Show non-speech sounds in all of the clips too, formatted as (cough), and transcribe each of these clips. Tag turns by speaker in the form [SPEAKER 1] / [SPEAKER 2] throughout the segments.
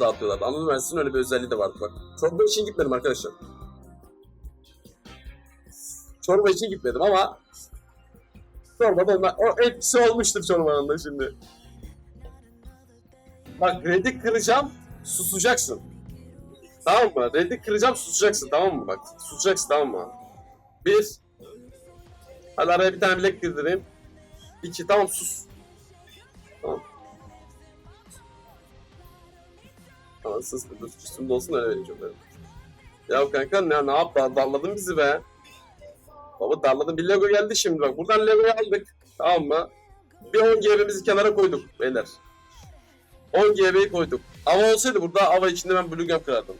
[SPEAKER 1] çorba dağıtıyorlardı. Anadolu Üniversitesi'nin öyle bir özelliği de vardı bak. Çorba için gitmedim arkadaşlar. Çorba için gitmedim ama çorbada onlar- o etkisi olmuştur çorbanın da şimdi. Bak red'i kıracağım, susacaksın. Tamam mı? Red'i kıracağım, susacaksın tamam mı? Bak susacaksın tamam mı? Bir. Hadi araya bir tane bilek girdireyim. İki, tamam sus. Tamam. Sus. Dur, üstümde olsun öyle vereceğim ben. Ya kanka ne, ne yap? Dar- Darladın bizi be. Baba darladın. Bir Lego geldi şimdi bak. Buradan Lego'yu aldık. Tamam mı? Bir 10 GB'mizi kenara koyduk beyler. 10 GB'yi koyduk. Ava olsaydı burada Ava içinde ben Blue Gem kırardım.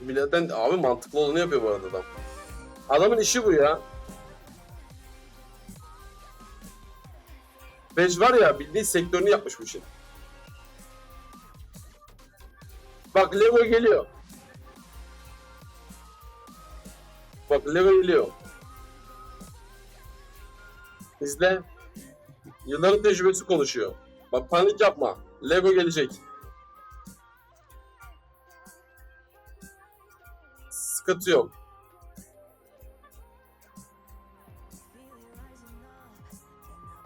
[SPEAKER 1] Milletten abi mantıklı olanı yapıyor bu arada adam. Adamın işi bu ya. Bej var ya bildiğin sektörünü yapmış bu işin. Bak Lego geliyor. Bak Lego geliyor. İzle. Yılların tecrübesi konuşuyor. Bak panik yapma. Lego gelecek. Sıkıntı yok.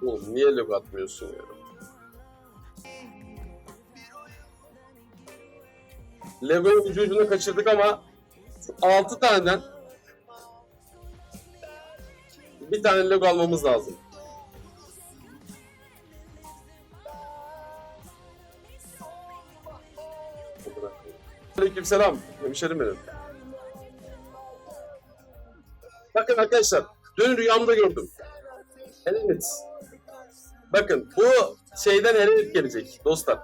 [SPEAKER 1] Oğlum niye Lego atmıyorsun ya? Lego'yu ucu ucuna kaçırdık ama 6 taneden bir tane Lego almamız lazım. Aleykümselam. Hemşerim benim. Bakın arkadaşlar, dün rüyamda gördüm. Evet. Bakın bu şeyden Herenit gelecek dostlar.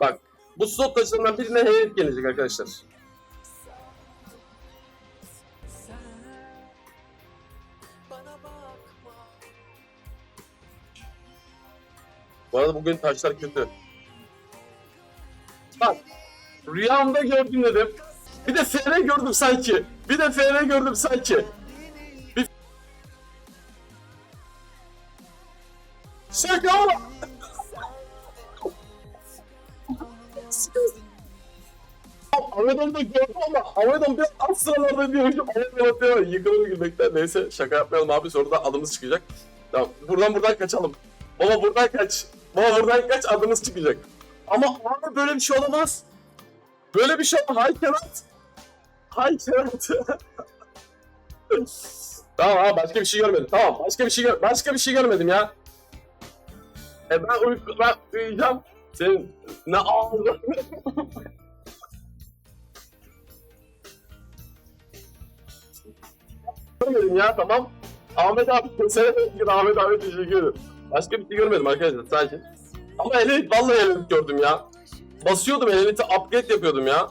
[SPEAKER 1] Bak bu slot taşlarından birine Herenit gelecek arkadaşlar. Bu arada bugün taşlar kötü. Bak rüyamda gördüm dedim. Bir de FR gördüm sanki. Bir de FR gördüm sanki. Bir... Şaka Ahmet'im de gördüm ama Ahmet'im bir alt sıralarda diyor ki Ahmet'im atıyor. Yıkılır gülmekten. Neyse şaka yapmayalım abi sonra da adımız çıkacak. Tamam buradan buradan kaçalım. Baba buradan kaç. Baba buradan kaç adımız çıkacak. Ama abi böyle bir şey olamaz. Böyle bir şey olamaz. Hay Kerat. Hay Kerat. (laughs) tamam abi başka bir şey görmedim. Tamam başka bir şey gör başka bir şey görmedim ya. E ben uyku ben uyuyacağım. Senin ne ağzın. (laughs) görmedim ya tamam. Ahmet abi sana teşekkür Ahmet abi teşekkür ederim. Başka bir şey görmedim arkadaşlar sadece. Ama Elite vallahi Elite gördüm ya. Basıyordum Elite'i upgrade yapıyordum ya.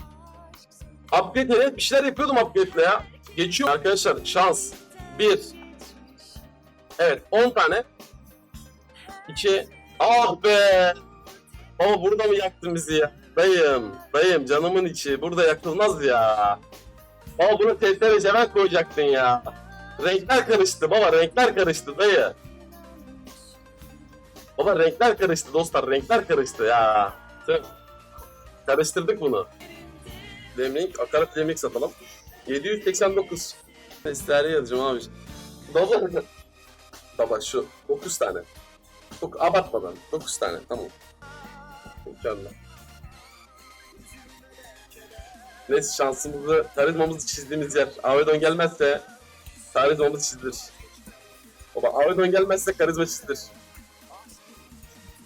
[SPEAKER 1] Upgrade Elite bir şeyler yapıyordum upgrade'le ya. Geçiyor arkadaşlar şans. 1 Evet 10 tane. 2 Ah be. Ama burada mı yaktın bizi ya? Dayım, dayım canımın içi. Burada yakılmaz ya. Baba bunu testere cevap koyacaktın ya. Renkler karıştı baba renkler karıştı dayı. Baba renkler karıştı dostlar renkler karıştı ya. Karıştırdık bunu. Demlink, akarat demlink satalım. 789. Testleri yazacağım abi. Baba. Baba şu 9 tane. Çok abartmadan 9 tane tamam. Mükemmel. Neyse şansımızı, karizmamızı çizdiğimiz yer. Avedon gelmezse karizmamız çizilir. Baba Avedon gelmezse karizma çizilir.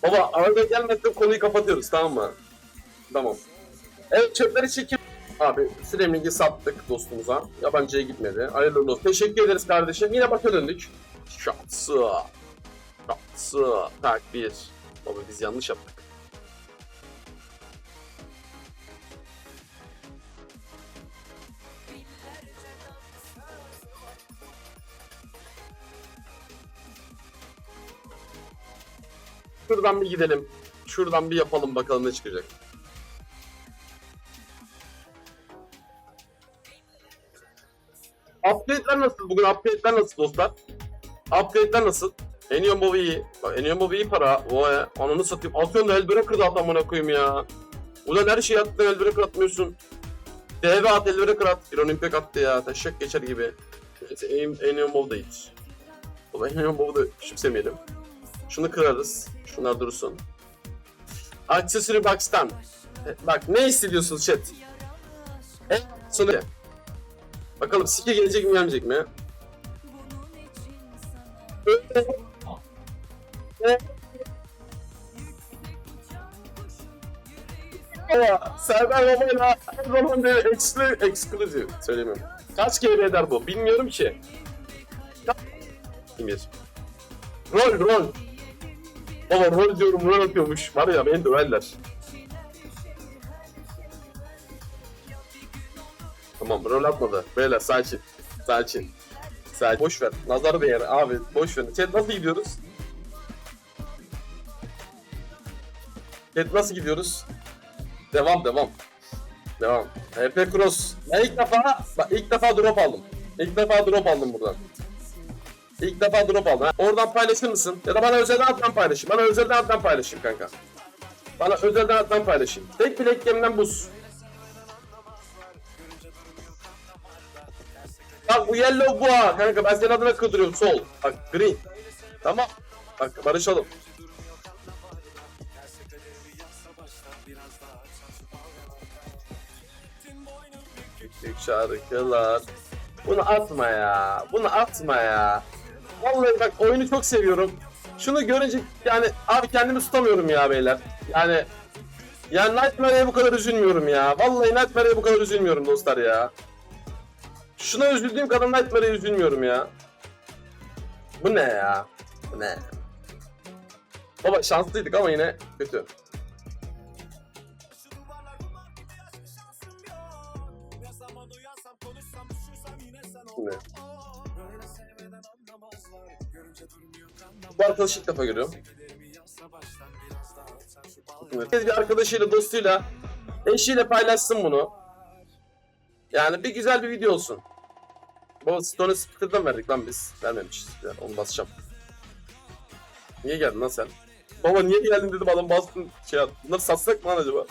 [SPEAKER 1] Baba Avedon gelmezse konuyu kapatıyoruz tamam mı? Tamam. Evet çöpleri çekip Abi Fleming'i sattık dostumuza. Yabancıya gitmedi. Hayırlı olsun. Teşekkür ederiz kardeşim. Yine başa döndük. Şatsı. Şatsı. Tak bir. Baba biz yanlış yaptık. Şuradan bir gidelim. Şuradan bir yapalım bakalım ne çıkacak. Update'ler nasıl? Bugün update'ler nasıl dostlar? Update'ler nasıl? Enion Mobi iyi. Bak Enion Mobi iyi para. Vay ananı satayım. Atıyorsun da Elbere kırdı adam amına koyayım ya. Ulan her şeyi attın Elbere kır atmıyorsun. DV at Elbere kır at. Bir olimpik attı ya. Taşak geçer gibi. Enion Mobi da hiç. Ulan Enion Mobi da küçümsemeyelim. Şunu kırarız. Şunlar dursun. Accessory Box'tan. E, Bak ne hissediyorsunuz chat? En sonu. Bakalım Siki gelecek mi gelmeyecek mi? Serdar Baba'yla her zaman bir exclu- exclusive söylemiyorum. Kaç kere eder bu? Bilmiyorum ki. Bilmiyorum. Rol rol. Baba rol diyorum rol atıyormuş. Var ya beni döverler. Tamam rol atmadı. Beyler sakin. Sakin. Sakin. Boş ver. Nazar değer abi. Boş ver. Chat nasıl gidiyoruz? Chat nasıl gidiyoruz? Devam devam. Devam. HP Cross. Ben ilk defa bak ilk defa drop aldım. İlk defa drop aldım buradan. İlk defa drop aldım. Ha, Oradan paylaşır mısın? Ya da bana özelden attan paylaşayım. Bana özelden attan paylaşayım kanka. Bana özelden attan paylaşayım. Tek bilek gemiden buz. Bak bu yellow bu ha kanka ben senin adına kırdırıyorum sol. Bak green. Tamam. Bak barışalım. Küçük şarkılar. Bunu atma ya. Bunu atma ya. Vallahi bak oyunu çok seviyorum. Şunu görünce yani abi kendimi tutamıyorum ya beyler. Yani yani Nightmare'e bu kadar üzülmüyorum ya. Vallahi Nightmare'e bu kadar üzülmüyorum dostlar ya. Şuna üzüldüğüm kadar Nightmare'e üzülmüyorum ya. Bu ne ya? Bu ne? Baba şanslıydık ama yine kötü. Bu arkadaşı ilk defa görüyorum. Evet. Bir arkadaşıyla, dostuyla, eşiyle paylaşsın bunu. Yani bir güzel bir video olsun. Bu Stone Splitter'dan verdik lan biz. Vermemişiz. Ya, onu basacağım. Niye geldin lan sen? Baba niye geldin dedim adam bastın şey at. Bunları satsak mı lan acaba?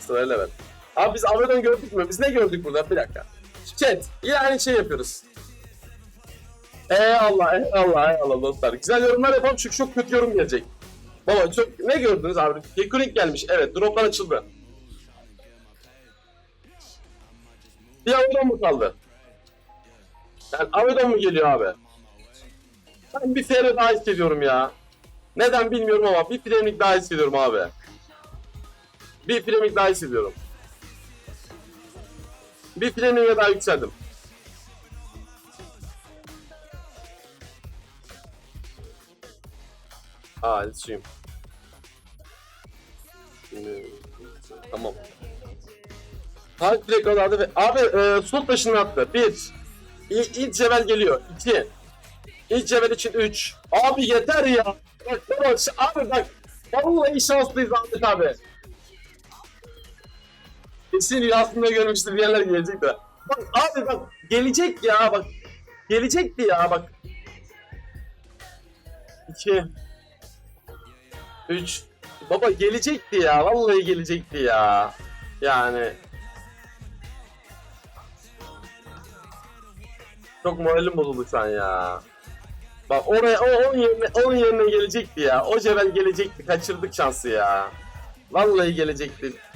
[SPEAKER 1] Sırayla ver. Abi biz Avedon gördük mü? Biz ne gördük burada? Bir dakika. Chat. Yine aynı şey yapıyoruz. Eyvallah, eyvallah, eyvallah dostlar. Güzel yorumlar yapalım çünkü çok kötü yorum gelecek. Baba çok ne gördünüz abi? Gekuring gelmiş. Evet, droplar açıldı. Bir Avedon mu kaldı? Yani Avedon mu geliyor abi? Ben bir FR daha hissediyorum ya. Neden bilmiyorum ama bir Flaming daha hissediyorum abi. Bir Flaming daha hissediyorum. Bir Flaming'e daha yükseldim. Aa. Şimdi, tamam. Harp rekorlarda ve abi e, sol taşını attı. Bir. İlk, ilk cebel geliyor. İki. İlk cebel için üç. Abi yeter ya. Bak bak abi bak. Vallahi şanslıyız abi. Kesin rüyasında görmüştür diyenler gelecek de. Bak abi bak gelecek ya bak. Gelecekti ya bak. İki. Üç. Baba gelecekti ya. Vallahi gelecekti ya. Yani. Çok moralim bozuldu an ya. Bak oraya o onun yerine onun yerine gelecekti ya. O Cebel gelecekti. Kaçırdık şansı ya. Vallahi gelecekti.